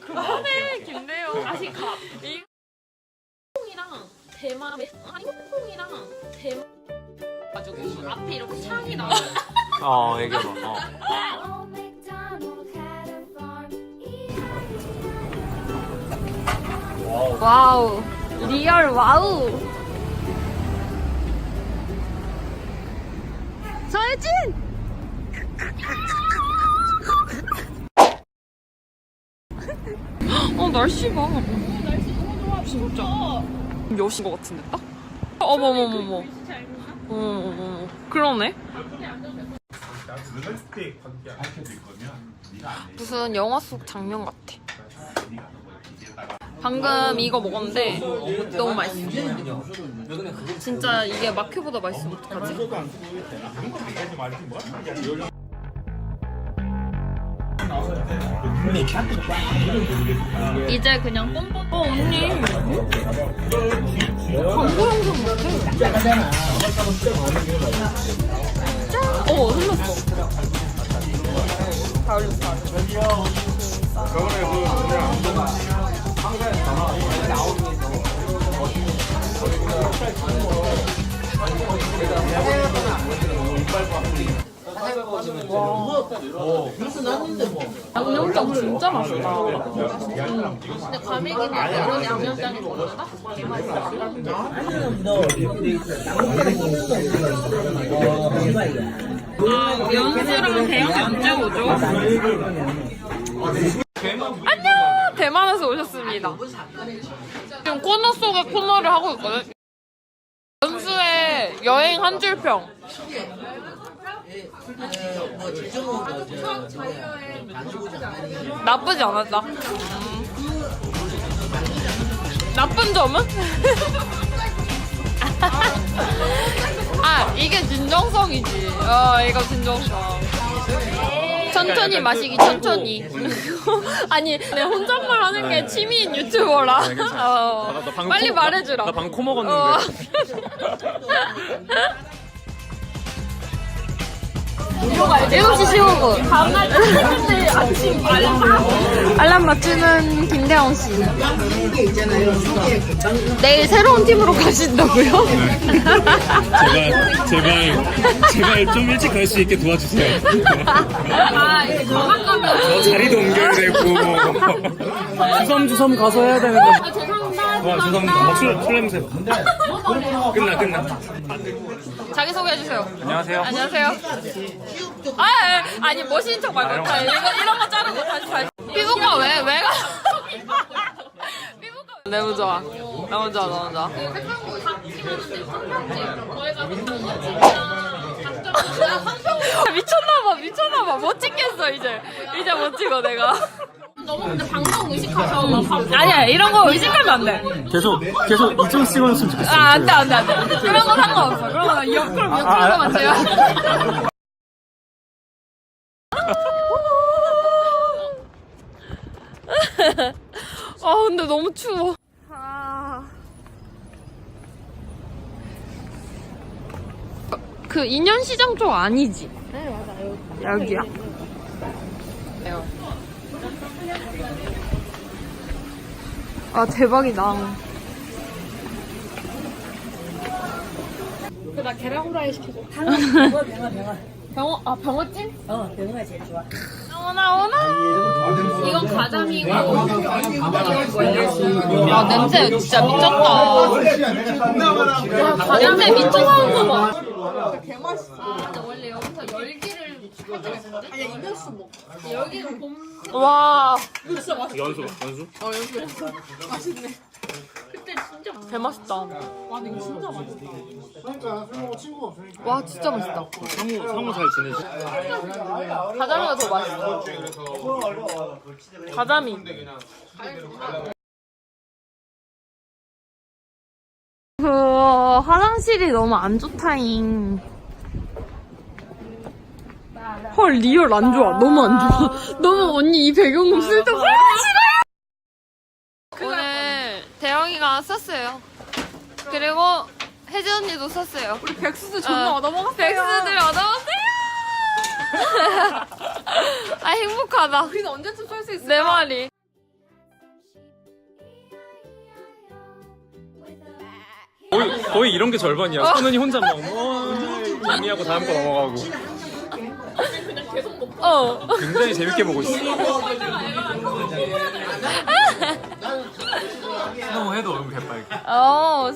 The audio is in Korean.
그만해 김대영. 다시 가. 이- 홍콩이랑 대만 아니 홍콩이랑 대만 가지고 앞에 이렇게 창이 나와 어 얘기해봐. 어. A farm. 와우. 리얼 와우. 서혜진 어 날씨 봐 날씨 너무 좋아. 진짜. 여신 것 같은데 딱? 어머머머머. 어머머머 그러네. 무슨 영화 속 장면 같아. 방금 이거 먹었는데 너무 맛있어. 진짜 이게 마크보다 맛있으면 어떡하지? 이제 그냥 뻔뻔. 어 언니. 광고 영상 같아. 짠. 어 흘렀어. 다 흘렸어. 양념장 진짜 맛있다. 근데 과메기는 이런 양념장이 더 나다? 아, 연수랑 대형이 언제 오죠? 안녕! 대만에서 오셨습니다. 지금 코너 속의 코너를 하고 있거든. 연수의 여행 한 줄평. 나쁘지 않았다. 나쁜 점은? 아 이게 진정성이지. 어 이거 진정성. 천천히 그러니까 마시기 그 천천히. 어, 아니 내 혼잣말 하는 게 아, 네. 취미인 유튜버라. 아, 어, 빨리 말해주라. 나방 코 먹었는데. 어. 7시 15분. 다음날 알람. 맞추는 김대원 씨. 내일 새로운 팀으로 가신다고요? 제발, 제발, 제발 좀 일찍 갈 수 있게 도와주세요. 자리도 옮겨야 되고. 주섬주섬 가서 해야 되는데. 와 죄송합니다 어, 술, 술 냄새 끝나 끝나 자기 소개해 주세요. 안녕하세요 안녕하세요. 아, 아, 아니 멋있는 척 말고 자, 이거 이런 거 자르고 다시 다시. 피부과 왜 왜가? 피부과 너무 좋아. 너무 좋아 너무 좋아. 미쳤나봐 미쳤나봐 못 찍겠어 이제 이제 못 찍어 내가 너무 근데 방송 의식하셔. 아니야 이런 거 의식하면 안 돼. 계속 계속 이쪽 찍어줬으면 좋겠어 아 안돼 안돼 안돼. 그런 거 상관없어. 그런 거 역, 그럼 역으로만 돼요. 아 근데 너무 추워. 아... 그 인현 시장 쪽 아니지? 네 맞아요. 여기야? 아 대박이다. 그나 계란 후라이 시켜줘. 병어 병어 병어 병어 아 병어찜? 어 병어가 제일 좋아. 오나 오나. 이건 가자미고. 아 냄새 진짜 미쳤다. 냄새 미쳤나 봐아 근데 원래 여기서 열기를 살짝 했는데 아니 이면수 먹 열기가 봄와 연수 연수 어, 여기 맛있네 그때 진짜 개맛있다 와 근데 이거 진짜 맛있어 와 진짜 맛있다 상무 상무 잘 지내지? 가자미가 더 맛있어 가자미 그 화장실이 너무 안 좋다잉 헐 리얼 안 좋아. 너무 안 좋아. 아. 너무 언니 이 배경음 아, 쓸데없어. 오늘 대영이가 썼어요. 그리고 혜지 언니도 썼어요. 우리 백수들 존나 어. 얻어먹었어요. 백수들 얻어먹었어요. 아 행복하다. 우리는 언제쯤 쓸 수 있을까? 내 말이. 거의, 거의 이런 게 절반이야. 선은이 혼자 막, 어, 어 정리하고 다음 거 넘어가고. 고. 어. 굉장히 재밌게 보고 있어. 스노우 해도 얼굴 개빨개. 어.